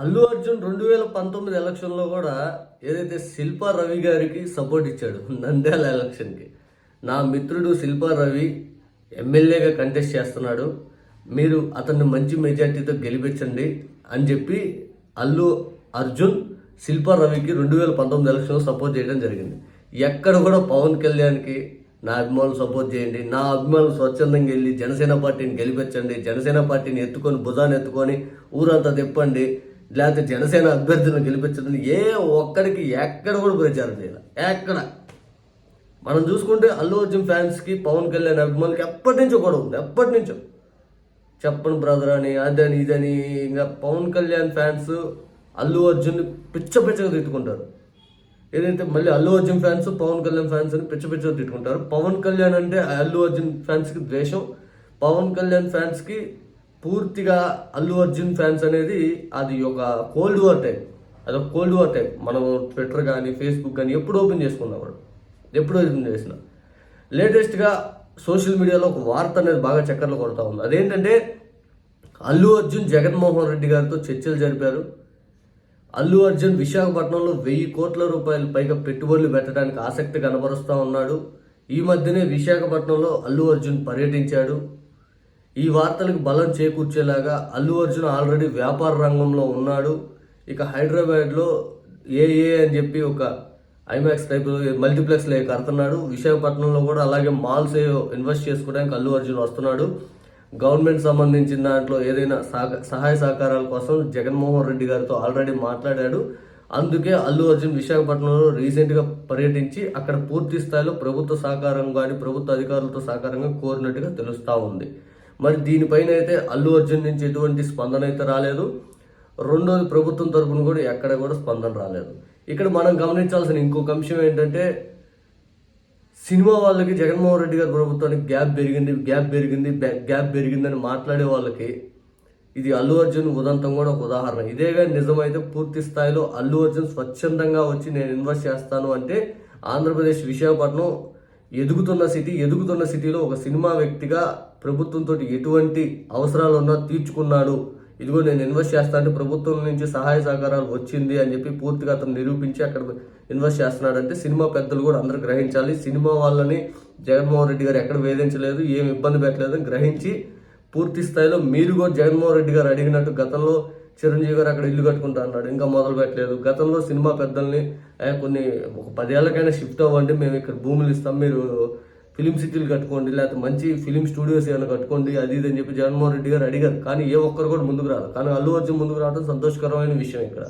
అల్లు అర్జున్ రెండు వేల పంతొమ్మిది ఎలక్షన్లో కూడా ఏదైతే శిల్పా రవి గారికి సపోర్ట్ ఇచ్చాడు నంద్యాల ఎలక్షన్కి. నా మిత్రుడు శిల్పా రవి ఎమ్మెల్యేగా కంటెస్ట్ చేస్తున్నాడు. మీరు అతన్ని మంచి మెజార్టీతో గెలిపించండి అని చెప్పి అల్లు అర్జున్ శిల్పా రవికి రెండు వేల పంతొమ్మిది ఎలక్షన్లో సపోర్ట్ చేయడం జరిగింది. ఎక్కడ కూడా పవన్ కళ్యాణ్కి నా అభిమానులు సపోర్ట్ చేయండి. నా అభిమానులు స్వచ్ఛందంగా వెళ్ళి జనసేన పార్టీని గెలిపించండి. జనసేన పార్టీని ఎత్తుకొని భుజాన్ని ఎత్తుకొని ఊరంతా తిప్పండి. లేకపోతే జనసేన అభ్యర్థులను గెలిపించండి ఏ ఒక్కడికి ఎక్కడ కూడా ప్రచారం చేయాలి. ఎక్కడ? మనం చూసుకుంటే అల్లు అర్జున్ ఫ్యాన్స్కి పవన్ కళ్యాణ్ అభిమానులకి ఎప్పటి నుంచో కూడా ఉంది ఎప్పటి నుంచో. చెప్పను బ్రదర్ అని అదని ఇదని ఇంకా పవన్ కళ్యాణ్ ఫ్యాన్స్ అల్లు అర్జున్ పిచ్చ పిచ్చగా తిట్టుకుంటారు. ఏదైతే మళ్ళీ అల్లు అర్జున్ ఫ్యాన్స్ పవన్ కళ్యాణ్ ఫ్యాన్స్ అని పిచ్చ పిచ్చగా తిట్టుకుంటారు. పవన్ కళ్యాణ్ అంటే అల్లు అర్జున్ ఫ్యాన్స్కి ద్వేషం పవన్ కళ్యాణ్ ఫ్యాన్స్కి పూర్తిగా అల్లు అర్జున్ ఫ్యాన్స్ అనేది అది ఒక కోల్డ్ వార్ టైం. అది ఒక కోల్డ్ వార్ టైం. మనం ట్విట్టర్ కానీ ఫేస్బుక్ కానీ ఎప్పుడు ఓపెన్ చేసుకున్నాం వాడు ఎప్పుడు ఓపెన్ చేసిన. లేటెస్ట్గా సోషల్ మీడియాలో ఒక వార్త అనేది బాగా చక్కర్లు కొడతా ఉంది. అదేంటంటే అల్లు అర్జున్ జగన్మోహన్ రెడ్డి గారితో చర్చలు జరిపారు. అల్లు అర్జున్ విశాఖపట్నంలో వెయ్యి కోట్ల రూపాయలు పైగా పెట్టుబడులు పెట్టడానికి ఆసక్తి కనబరుస్తూ ఉన్నాడు. ఈ మధ్యనే విశాఖపట్నంలో అల్లు అర్జున్ పర్యటించాడు. ఈ వార్తలకు బలం చేకూర్చేలాగా అల్లు అర్జున్ ఆల్రెడీ వ్యాపార రంగంలో ఉన్నాడు. ఇక హైదరాబాద్లో ఏఏ అని చెప్పి ఒక ఐమాక్స్ టైప్ మల్టీప్లెక్స్లో కడుతున్నాడు విశాఖపట్నంలో కూడా అలాగే మాల్స్ ఇన్వెస్ట్ చేసుకోవడానికి అల్లు అర్జున్ వస్తున్నాడు. గవర్నమెంట్ సంబంధించిన దాంట్లో ఏదైనా సహాయ సహకారాల కోసం జగన్మోహన్ రెడ్డి గారితో ఆల్రెడీ మాట్లాడాడు. అందుకే అల్లు అర్జున్ విశాఖపట్నంలో రీసెంట్గా పర్యటించి అక్కడ పూర్తి స్థాయిలో ప్రభుత్వ సహకారం కానీ ప్రభుత్వ అధికారులతో సహకారంగా కోరినట్టుగా తెలుస్తూ ఉంది. మరి దీనిపైన అయితే అల్లు అర్జున్ నుంచి ఎటువంటి స్పందన అయితే రాలేదు. రెండోది ప్రభుత్వం తరపున కూడా ఎక్కడ కూడా స్పందన రాలేదు. ఇక్కడ మనం గమనించాల్సిన ఇంకొక అంశం ఏంటంటే సినిమా వాళ్ళకి జగన్మోహన్ రెడ్డి గారి ప్రభుత్వానికి గ్యాప్ పెరిగింది గ్యాప్ పెరిగింది గ్యాప్ పెరిగిందని మాట్లాడే వాళ్ళకి ఇది అల్లు అర్జున్ ఉదంతం కూడా ఒక ఉదాహరణ. ఇదే కానీ నిజమైతే పూర్తి స్థాయిలో అల్లు అర్జున్ స్వచ్ఛందంగా వచ్చి నేను ఇన్వెస్ట్ చేస్తాను అంటే ఆంధ్రప్రదేశ్ విశాఖపట్నం ఎదుగుతున్న సిటీ ఎదుగుతున్న సిటీలో ఒక సినిమా వ్యక్తిగా ప్రభుత్వంతో ఎటువంటి అవసరాలు ఉన్నా తీర్చుకున్నాడు. ఇదిగో నేను ఇన్వెస్ట్ చేస్తా అంటే ప్రభుత్వం నుంచి సహాయ సహకారాలు వచ్చింది అని చెప్పి పూర్తిగా అతను నిరూపించి అక్కడ ఇన్వెస్ట్ చేస్తున్నాడంటే సినిమా పెద్దలు కూడా అందరూ గ్రహించాలి. సినిమా వాళ్ళని జగన్మోహన్ రెడ్డి గారు ఎక్కడ వేధించలేదు ఏం ఇబ్బంది పెట్టలేదు అని గ్రహించి పూర్తి స్థాయిలో మీరు కూడా జగన్మోహన్ రెడ్డి గారు అడిగినట్టు గతంలో చిరంజీవి గారు అక్కడ ఇల్లు కట్టుకుంటా అన్నాడు. ఇంకా మొదలు పెట్టలేదు. గతంలో సినిమా పెద్దల్ని కొన్ని ఒక పదేళ్ళకైనా షిఫ్ట్ అవ్వండి మేము ఇక్కడ భూములు ఇస్తాం మీరు ఫిలిం సిటీలు కట్టుకోండి లేకపోతే మంచి ఫిలిం స్టూడియోస్ ఏమైనా కట్టుకోండి అది ఇది అని చెప్పి జగన్మోహన్ రెడ్డి గారు అడిగారు. కానీ ఏ ఒక్కరు కూడా ముందుకు రాదు కానీ అల్లు అర్జున్ ముందుకు రావడం సంతోషకరమైన విషయం ఇక్కడ.